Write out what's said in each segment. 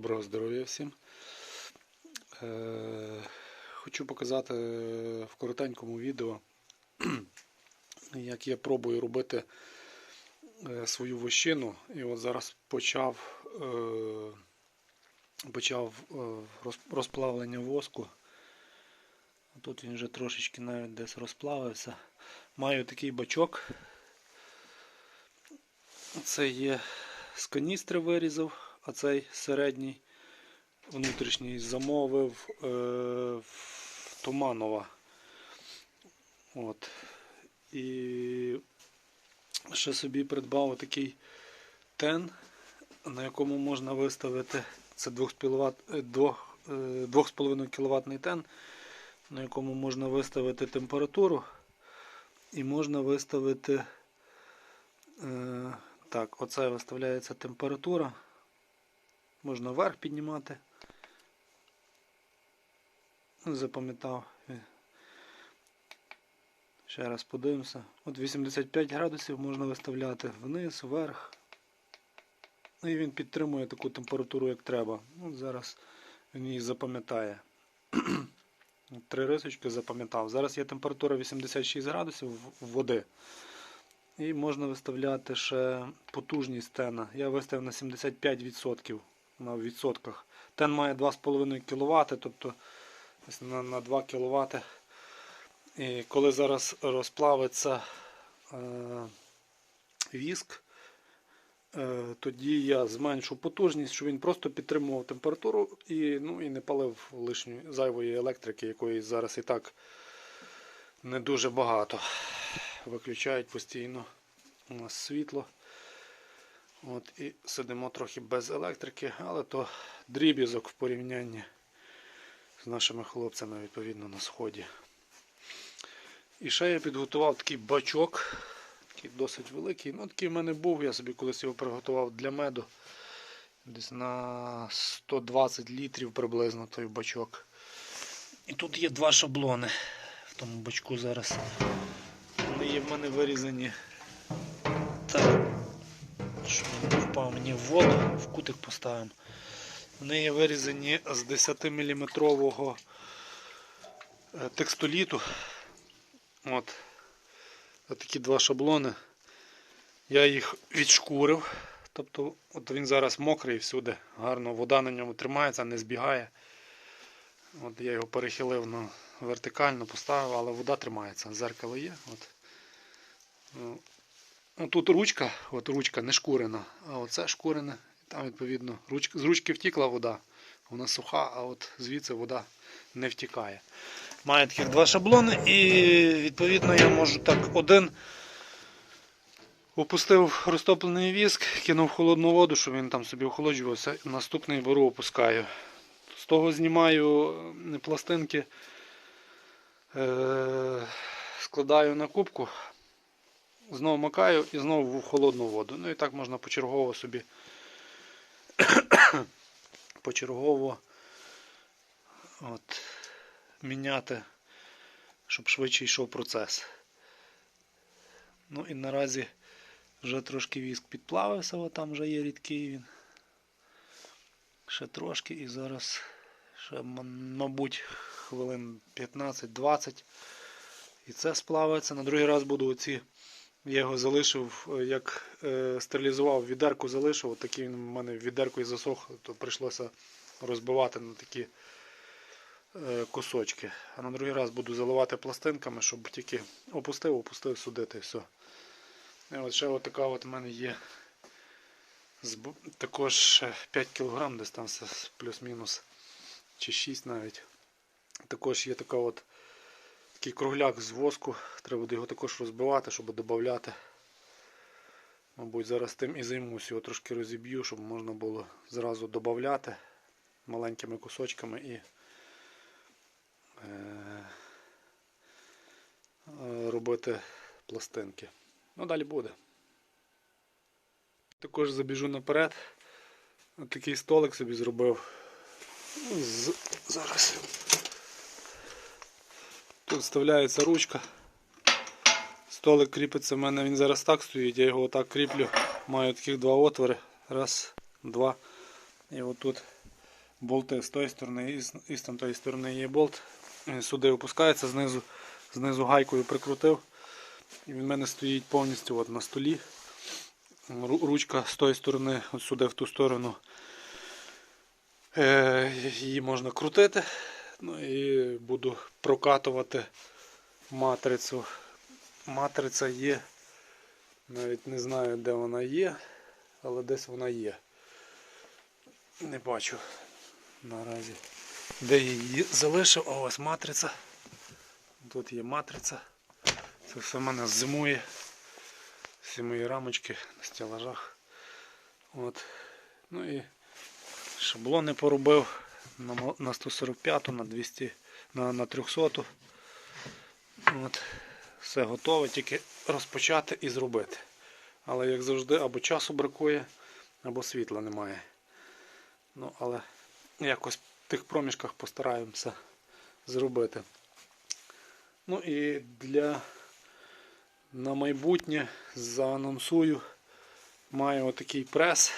Доброго здоров'я всім. Е, Хочу показати в коротенькому відео, як я пробую робити е, свою вощину. І от зараз почав, е, почав е, розплавлення воску. Тут він вже трошечки навіть десь розплавився. Маю такий бачок. Це є з каністри вирізав, а цей середній внутрішній замовив е, в Туманова. От. І ще собі придбав такий тен, на якому можна виставити це 2,5 кВт тен, на якому можна виставити температуру і можна виставити. Е, так, оце виставляється температура. Можна вверх піднімати. Запам'ятав. Ще раз подивимося. От 85 градусів можна виставляти вниз, вверх. Ну і він підтримує таку температуру, як треба. От зараз він її запам'ятає. Три рисочки запам'ятав. Зараз є температура 86 градусів води. І можна виставляти ще потужність тена. Я виставив на 75% на відсотках. Тен має 2,5 кВт, тобто на, на 2 кВт. І коли зараз розплавиться е, віск, е, тоді я зменшу потужність, щоб він просто підтримував температуру і, ну, і не палив лишньої зайвої електрики, якої зараз і так не дуже багато виключають постійно у нас світло. От, І сидимо трохи без електрики, але то дріб'язок в порівнянні з нашими хлопцями відповідно на сході. І ще я підготував такий бачок, такий досить великий. Ну, такий в мене був, я собі колись його приготував для меду. Десь на 120 літрів приблизно той бачок. І тут є два шаблони в тому бачку зараз. Вони є в мене вирізані. Так. Що він впав мені в воду, в кутик поставимо. Вони є вирізані з 10-мм текстоліту. От. Такі два шаблони. Я їх відшкурив. Тобто от він зараз мокрий всюди. Гарно вода на ньому тримається, не збігає. От я його перехилив на вертикально, поставив, але вода тримається. Зеркало є. От. Ну, тут ручка, от ручка не шкурена, а оце шкурене. Там, відповідно, ручка, з ручки втікла вода, вона суха, а от звідси вода не втікає. Маю таких два шаблони і відповідно я можу так один опустив розтоплений віск, кинув холодну воду, щоб він там собі охолоджувався. Наступний беру, опускаю. З того знімаю пластинки, е- складаю на кубку, знову макаю і знову в холодну воду. Ну і так можна почергово собі почергово от, міняти, щоб швидше йшов процес. Ну і наразі вже трошки віск підплавився, от там вже є рідкий він. Ще трошки і зараз ще, мабуть, хвилин 15-20. І це сплавиться. На другий раз буду оці. Я його залишив, е, як е, стерилізував, відерку залишив. От такий він в мене відеркою засох, то прийшлося розбивати на такі е, кусочки. А на другий раз буду заливати пластинками, щоб тільки опустив, опустив сюди та й все. І от ще от така от в мене є також е, 5 кг, десь там плюс-мінус, чи 6 навіть. Також є така от такий кругляк з воску. Треба буде його також розбивати, щоб додати. Мабуть, зараз тим і займусь, його трошки розіб'ю, щоб можна було зразу додати маленькими кусочками і е, робити пластинки. Ну, далі буде. Також забіжу наперед. Такий столик собі зробив. Зараз. Тут вставляється ручка. Столик кріпиться в мене, він зараз так стоїть, я його отак кріплю. Маю таких два отвори. Раз, два. І отут болти з тої сторони і з, тої сторони є болт. Сюди опускається, знизу, знизу гайкою прикрутив. І він в мене стоїть повністю от на столі. Ручка з тої сторони, от сюди в ту сторону. Е, її можна крутити. Ну і буду прокатувати матрицю. Матриця є. Навіть не знаю, де вона є, але десь вона є. Не бачу наразі. Де її залишив? О, ось матриця. Тут є матриця. Це все в мене зимує. Всі мої рамочки на стелажах. От. Ну і шаблони поробив на, на 145, на 200, на, на 300. От. Все готове, тільки розпочати і зробити. Але як завжди, або часу бракує, або світла немає. Ну, але якось в тих проміжках постараємося зробити. Ну і для на майбутнє заанонсую. Маю отакий прес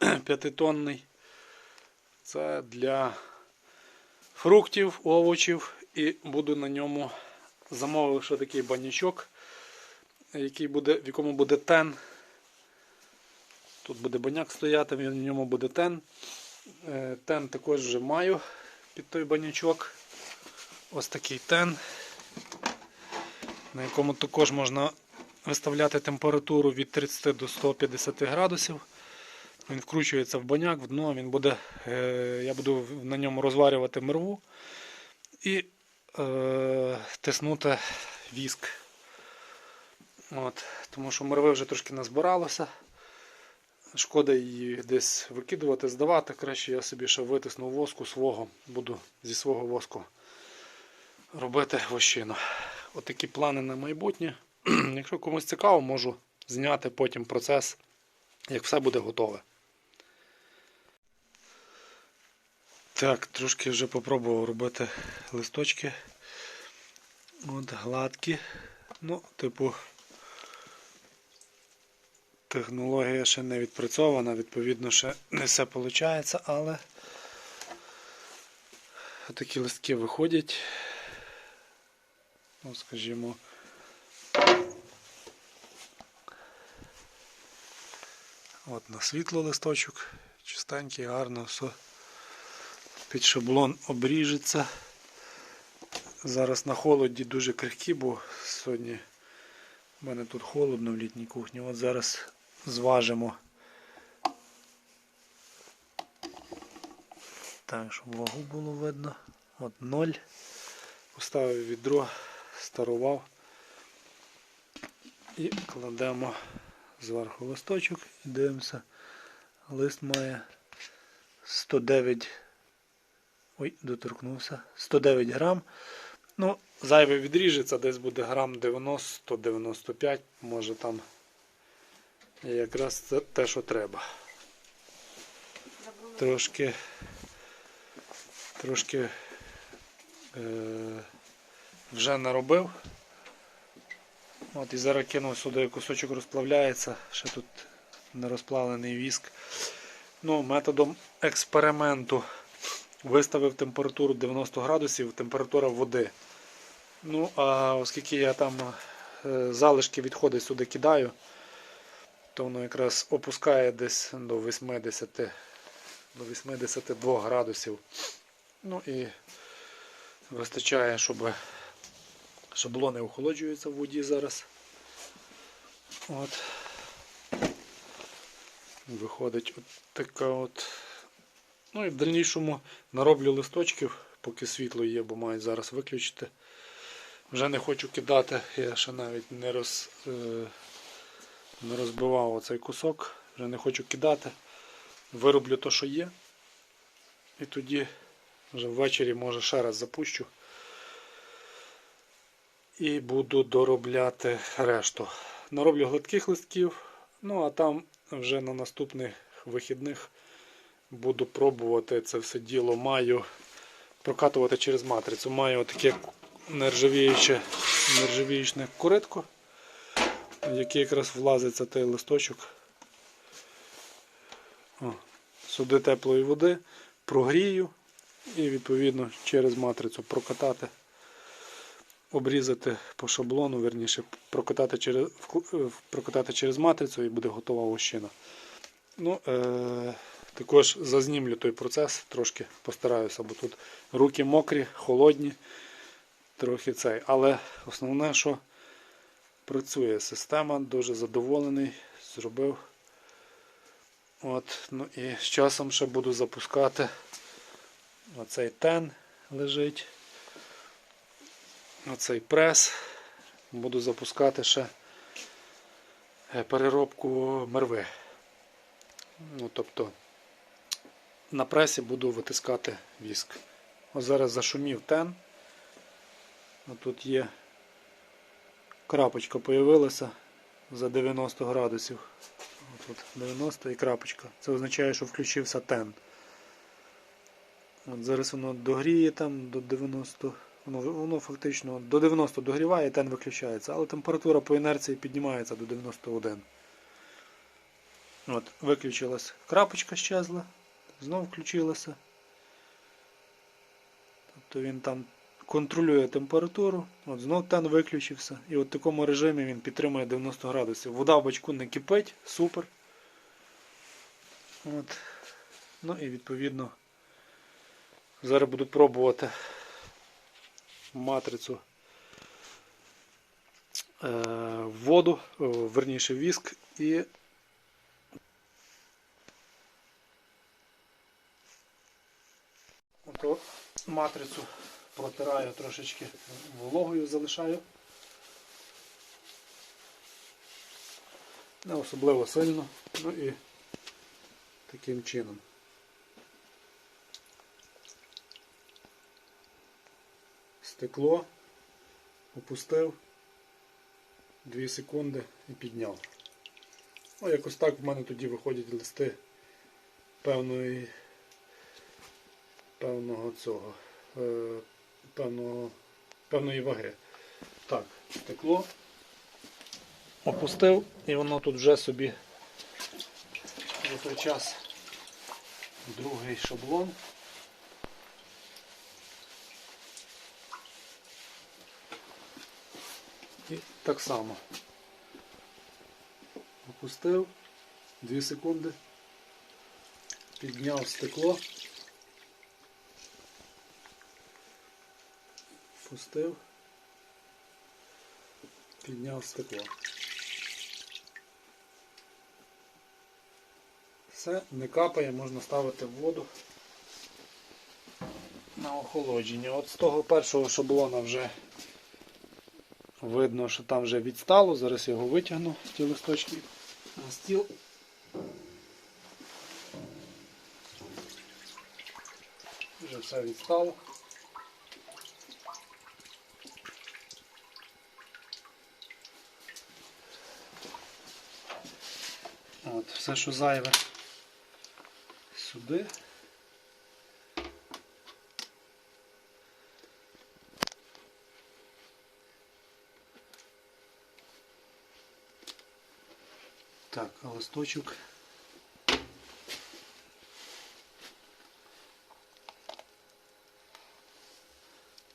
п'ятитонний. Це для фруктів, овочів. І буду на ньому замовив ще такий банячок, який буде, в якому буде тен. Тут буде баняк стояти, в ньому буде тен. Е, Тен також вже маю під той банячок. Ось такий тен, на якому також можна виставляти температуру від 30 до 150 градусів. Він вкручується в баняк, в дно, він буде, е, я буду на ньому розварювати мерву і е, тиснути віск. От, тому що мерви вже трошки назбиралося. Шкода її десь викидувати, здавати. Краще я собі ще витисну воску свого, буду зі свого воску робити вощину. Отакі плани на майбутнє. Якщо комусь цікаво, можу зняти потім процес, як все буде готове. Так, трошки вже попробував робити листочки. От гладкі. Ну, типу, технологія ще не відпрацьована, відповідно, ще не все виходить, але такі листки виходять. Ну, скажімо. От на світло листочок, чистенький, гарно все. Під шаблон обріжеться. Зараз на холоді дуже крихкі, бо сьогодні в мене тут холодно в літній кухні. От зараз зважимо. Так, щоб вагу було видно. От 0. Поставив відро, старував. І кладемо зверху листочок і дивимося. Лист має 109. Ой, доторкнувся. 109 грам. Ну, зайве відріжеться, десь буде грам 90-95, може там якраз це те, що треба. Трошки, трошки е, вже наробив. От і зараз кинув сюди кусочок розплавляється, ще тут не розплавлений віск. Ну, методом експерименту виставив температуру 90 градусів, температура води. Ну, а оскільки я там е, залишки відходи сюди кидаю, то воно якраз опускає десь до 80, до 82 градусів. Ну і вистачає, щоб шаблони охолоджуються в воді зараз. От. Виходить от така от. Ну і в дальнішому нароблю листочків, поки світло є, бо мають зараз виключити. Вже не хочу кидати, я ще навіть не, роз, е, не розбивав оцей кусок, вже не хочу кидати. Вироблю те, що є. І тоді вже ввечері може ще раз запущу. І буду доробляти решту. Нароблю гладких листків, ну а там вже на наступних вихідних буду пробувати це все діло. Маю прокатувати через матрицю. Маю таке нержавіюче, нержавіючне в яке якраз влазиться той листочок. О, сюди теплої води, прогрію і відповідно через матрицю прокатати, обрізати по шаблону, верніше, прокатати через, е, прокатати через матрицю і буде готова вощина. Ну, е- також зазнімлю той процес, трошки постараюся, бо тут руки мокрі, холодні, трохи цей. Але основне, що працює система, дуже задоволений, зробив. От, ну і з часом ще буду запускати. Оцей тен лежить. Оцей прес. Буду запускати ще е, переробку мерви. Ну, тобто на пресі буду витискати віск. Ось зараз зашумів тен. Тут є крапочка появилася за 90 градусів. Тут 90 і крапочка. Це означає, що включився тен. От зараз воно догріє там до 90. Воно, воно фактично до 90 догріває, тен виключається, але температура по інерції піднімається до 91. От, виключилась крапочка щезла, знов включилася. Тобто він там контролює температуру, от знов тен виключився. І от в такому режимі він підтримує 90 градусів. Вода в бачку не кипить, супер. От. Ну і відповідно зараз буду пробувати матрицю е, воду, верніше віск і Ото матрицю протираю трошечки вологою, залишаю. Не особливо сильно, ну і таким чином. Стекло, опустив 2 секунди і підняв. Ну, якось так в мене тоді виходять листи певної певного цього, е, певного, певної ваги. Так, стекло опустив і воно тут вже собі за той час другий шаблон. І так само опустив 2 секунди, підняв стекло. Пустив, підняв стекло. Все, не капає, можна ставити в воду на охолодження. От з того першого шаблона вже видно, що там вже відстало. Зараз його витягну ті листочки на стіл. Вже все відстало. От, все, що зайве сюди. Так, а листочок.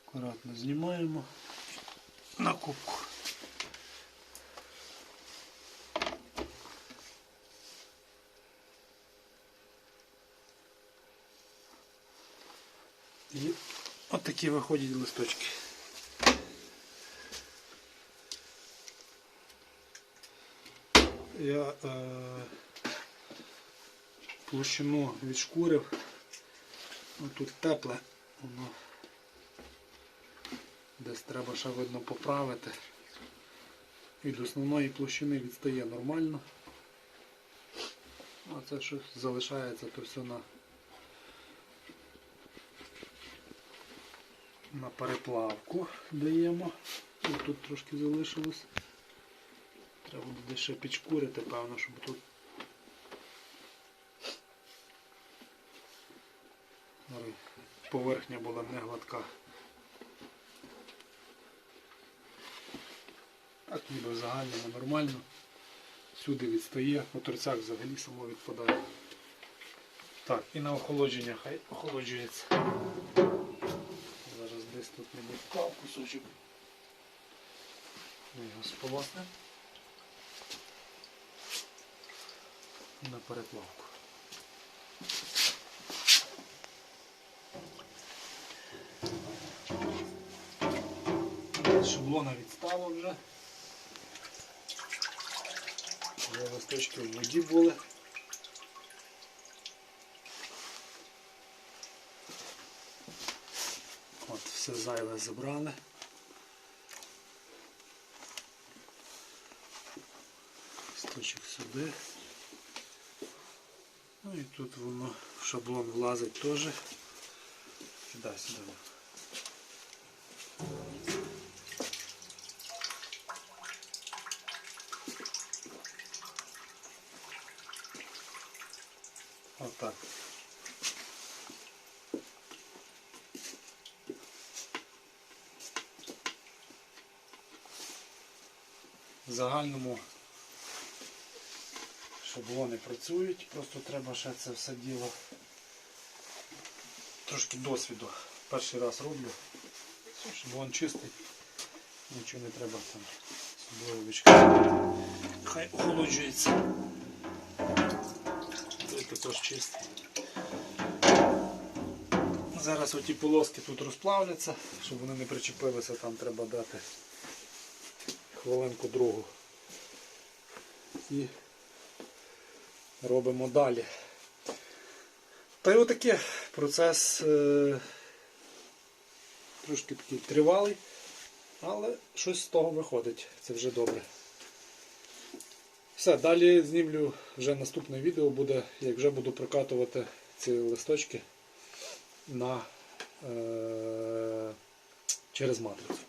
Акуратно знімаємо на кубку. І от такі виходять листочки. Я е, площину відшкурив. Ось тут тепле, воно десь треба ще видно поправити. Від основної площини відстає нормально. А це що залишається, то все на на переплавку даємо. І тут трошки залишилось. Треба буде ще підшкурити, певно, щоб тут поверхня була не гладка. Так ніби в загальному нормально. Сюди відстає, моторцяк взагалі само відпадає. Так, і на охолодження хай охолоджується. Десь тут не впав кусочок. Ми його сполоснемо. На переплавку. Шаблона відстало вже. Вже листочки в воді були. От все зайве забрали. Листочок сюди. Ну і тут воно в шаблон влазить теж. Сюди, сюди. Отак. В загальному шаблони працюють, просто треба ще це все діло трошки досвіду. Перший раз роблю. Шаблон чистий, нічого не треба там особливо вичкати. Хай охолоджується. Той також чистий. Зараз оті полоски тут розплавляться, щоб вони не причепилися, там треба дати хвилинку другу. І робимо далі. Та й отаке процес е, трошки такий тривалий, але щось з того виходить. Це вже добре. Все, далі знімлю вже наступне відео буде, як вже буду прокатувати ці листочки на, е, через матрицю.